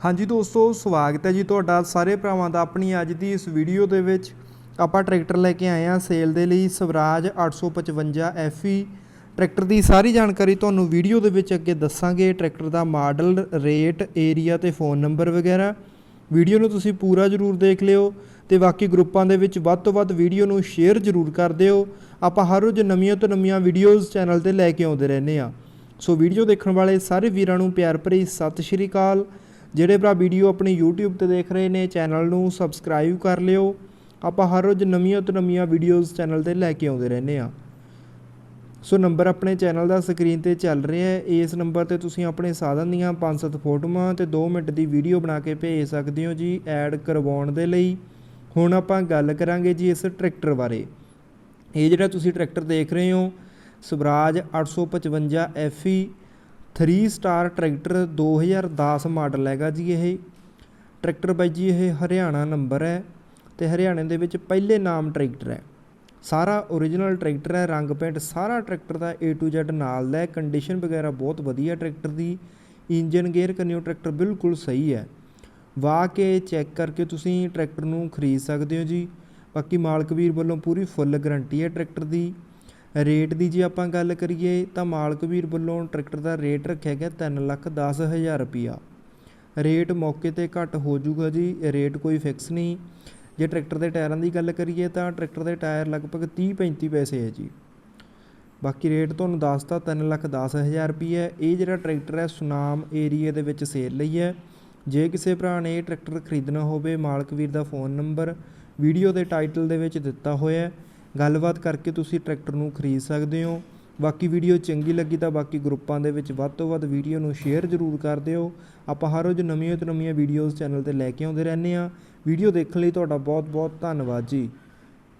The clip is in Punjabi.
ਹਾਂਜੀ ਦੋਸਤੋ, ਸਵਾਗਤ ਹੈ ਜੀ ਤੁਹਾਡਾ ਸਾਰੇ ਭਰਾਵਾਂ ਦਾ ਆਪਣੀ ਅੱਜ ਦੀ ਇਸ ਵੀਡੀਓ ਦੇ ਵਿੱਚ। ਆਪਾਂ ਟਰੈਕਟਰ ਲੈ ਕੇ ਆਏ ਹਾਂ ਸੇਲ ਦੇ ਲਈ ਸਵਰਾਜ 855 FE ਟਰੈਕਟਰ ਦੀ ਸਾਰੀ ਜਾਣਕਾਰੀ ਤੁਹਾਨੂੰ ਵੀਡੀਓ ਦੇ ਵਿੱਚ ਅੱਗੇ ਦੱਸਾਂਗੇ। ਟਰੈਕਟਰ ਦਾ ਮਾਡਲ, ਰੇਟ, ਏਰੀਆ ਤੇ ਫੋਨ ਨੰਬਰ ਵਗੈਰਾ। ਵੀਡੀਓ ਨੂੰ ਤੁਸੀਂ ਪੂਰਾ ਜ਼ਰੂਰ ਦੇਖ ਲਿਓ ਤੇ ਬਾਕੀ ਗਰੁੱਪਾਂ ਦੇ ਵਿੱਚ ਵੱਧ ਤੋਂ ਵੱਧ ਵੀਡੀਓ ਨੂੰ ਸ਼ੇਅਰ ਜ਼ਰੂਰ ਕਰ ਦਿਓ। ਆਪਾਂ ਹਰ ਰੋਜ਼ ਨਵੀਆਂ ਤੋਂ ਨਵੀਆਂ ਵੀਡੀਓਜ਼ ਚੈਨਲ ਤੇ ਲੈ ਕੇ ਆਉਂਦੇ ਰਹਿੰਦੇ ਆ ਸੋ ਵੀਡੀਓ ਦੇਖਣ ਵਾਲੇ ਸਾਰੇ ਵੀਰਾਂ ਨੂੰ ਪਿਆਰ ਭਰੀ ਸਤਿ ਸ਼੍ਰੀ ਅਕਾਲ। ਜਿਹੜੇ ਭਰਾ ਵੀਡੀਓ ਆਪਣੀ YouTube ਤੇ ਦੇਖ ਰਹੇ ਨੇ, ਚੈਨਲ ਨੂੰ ਸਬਸਕ੍ਰਾਈਬ ਕਰ ਲਿਓ। ਆਪਾਂ ਹਰ ਰੋਜ਼ ਨਵੀਆਂ ਤੋਂ ਨਵੀਆਂ ਵੀਡੀਓਜ਼ ਚੈਨਲ ਤੇ ਲੈ ਕੇ ਆਉਂਦੇ ਰਹਿੰਦੇ ਆ ਸੋ ਨੰਬਰ ਆਪਣੇ ਚੈਨਲ ਦਾ ਸਕਰੀਨ ਤੇ ਚੱਲ ਰਿਹਾ ਹੈ। ਇਸ ਨੰਬਰ ਤੇ ਤੁਸੀਂ ਆਪਣੇ ਸਾਧਨ ਦੀਆਂ 5-7 ਫੋਟੋਆਂ ਤੇ 2 ਮਿੰਟ ਦੀ ਵੀਡੀਓ ਬਣਾ ਕੇ ਭੇਜ ਸਕਦੇ ਹੋ ਜੀ ਐਡ ਕਰਵਾਉਣ ਦੇ ਲਈ। ਹੁਣ ਆਪਾਂ ਗੱਲ ਕਰਾਂਗੇ ਜੀ ਇਸ ਟਰੈਕਟਰ ਬਾਰੇ। ਇਹ ਜਿਹੜਾ ਤੁਸੀਂ ਟਰੈਕਟਰ ਦੇਖ ਰਹੇ ਹੋ, Swaraj 855 FE 3 star tractor 2010 model ਹੈਗਾ ਜੀ ਇਹ। ਟਰੈਕਟਰ ਬਾਈ ਜੀ ਇਹ ਹਰਿਆਣਾ ਨੰਬਰ ਹੈ ਤੇ ਹਰਿਆਣੇ ਦੇ ਵਿੱਚ ਪਹਿਲੇ ਨਾਮ ਟਰੈਕਟਰ ਹੈ। ਸਾਰਾ ਓਰੀਜਨਲ ਟਰੈਕਟਰ ਹੈ, ਰੰਗ ਪੇਂਟ ਸਾਰਾ ਟਰੈਕਟਰ ਦਾ A to Z ਨਾਲ ਦਾ ਕੰਡੀਸ਼ਨ ਵਗੈਰਾ ਬਹੁਤ ਵਧੀਆ ਟਰੈਕਟਰ ਦੀ। ਇੰਜਨ ਗੇਅਰ ਕੰਨਿਓ ਟਰੈਕਟਰ ਬਿਲਕੁਲ ਸਹੀ ਹੈ। ਵਾਹ ਕੇ ਚੈੱਕ ਕਰਕੇ ਤੁਸੀਂ ਟਰੈਕਟਰ ਨੂੰ ਖਰੀਦ ਸਕਦੇ ਹੋ ਜੀ। ਬਾਕੀ ਮਾਲਕ ਵੀਰ ਵੱਲੋਂ ਪੂਰੀ ਫੁੱਲ ਗਾਰੰਟੀ ਹੈ ਟਰੈਕਟਰ ਦੀ। ਰੇਟ ਦੀ ਜੇ ਆਪਾਂ ਗੱਲ ਕਰੀਏ ਤਾਂ ਮਾਲਕ ਵੀਰ ਵੱਲੋਂ ਟਰੈਕਟਰ ਦਾ ਰੇਟ ਰੱਖਿਆ ਗਿਆ ਤਿੰਨ ਲੱਖ ਦਸ ਹਜ਼ਾਰ ਰੁਪਈਆ। ਰੇਟ ਮੌਕੇ ਤੇ ਘੱਟ ਹੋ ਜਾਊਗਾ ਜੀ, ਰੇਟ ਕੋਈ ਫਿਕਸ ਨਹੀਂ। ਜੇ ਟਰੈਕਟਰ ਦੇ ਟਾਇਰਾਂ ਦੀ ਗੱਲ ਕਰੀਏ ਤਾਂ ਟਰੈਕਟਰ ਦੇ ਟਾਇਰ ਲਗਭਗ 30 35 ਪੈਸੇ ਹੈ ਜੀ। ਬਾਕੀ ਰੇਟ ਤੁਹਾਨੂੰ ਦੱਸਤਾ ਤਿੰਨ ਲੱਖ ਦਸ ਹਜ਼ਾਰ ਰੁਪਈਆ। ਇਹ ਜਿਹੜਾ ਟਰੈਕਟਰ ਹੈ, ਸੁਨਾਮ ਏਰੀਆ ਦੇ ਵਿੱਚ ਸੇਲ ਲਈ ਹੈ। ਜੇ ਕਿਸੇ ਭਰਾ ਨੇ ਇਹ ਟਰੈਕਟਰ ਖਰੀਦਣਾ ਹੋਵੇ ਮਾਲਕ ਵੀਰ ਦਾ ਫੋਨ ਨੰਬਰ ਵੀਡੀਓ ਦੇ ਟਾਈਟਲ ਦੇ ਵਿੱਚ ਦਿੱਤਾ ਹੋਇਆ ਹੈ। ਗੱਲਬਾਤ ਕਰਕੇ ਤੁਸੀਂ ਟਰੈਕਟਰ ਨੂੰ ਖਰੀਦ ਸਕਦੇ ਹੋ। ਬਾਕੀ ਵੀਡੀਓ ਚੰਗੀ ਲੱਗੀ ਤਾਂ ਬਾਕੀ ਗਰੁੱਪਾਂ ਦੇ ਵਿੱਚ ਵੱਧ ਤੋਂ ਵੱਧ ਵੀਡੀਓ ਨੂੰ ਸ਼ੇਅਰ ਜ਼ਰੂਰ ਕਰ ਦਿਓ। ਆਪਾਂ ਹਰ ਰੋਜ਼ ਨਵੀਆਂ ਤੋਂ ਨਵੀਆਂ ਵੀਡੀਓਜ਼ ਚੈਨਲ ਤੇ ਲੈ ਕੇ ਆਉਂਦੇ ਰਹਿੰਦੇ ਆ ਵੀਡੀਓ ਦੇਖਣ ਲਈ ਤੁਹਾਡਾ ਬਹੁਤ ਬਹੁਤ ਧੰਨਵਾਦ ਜੀ।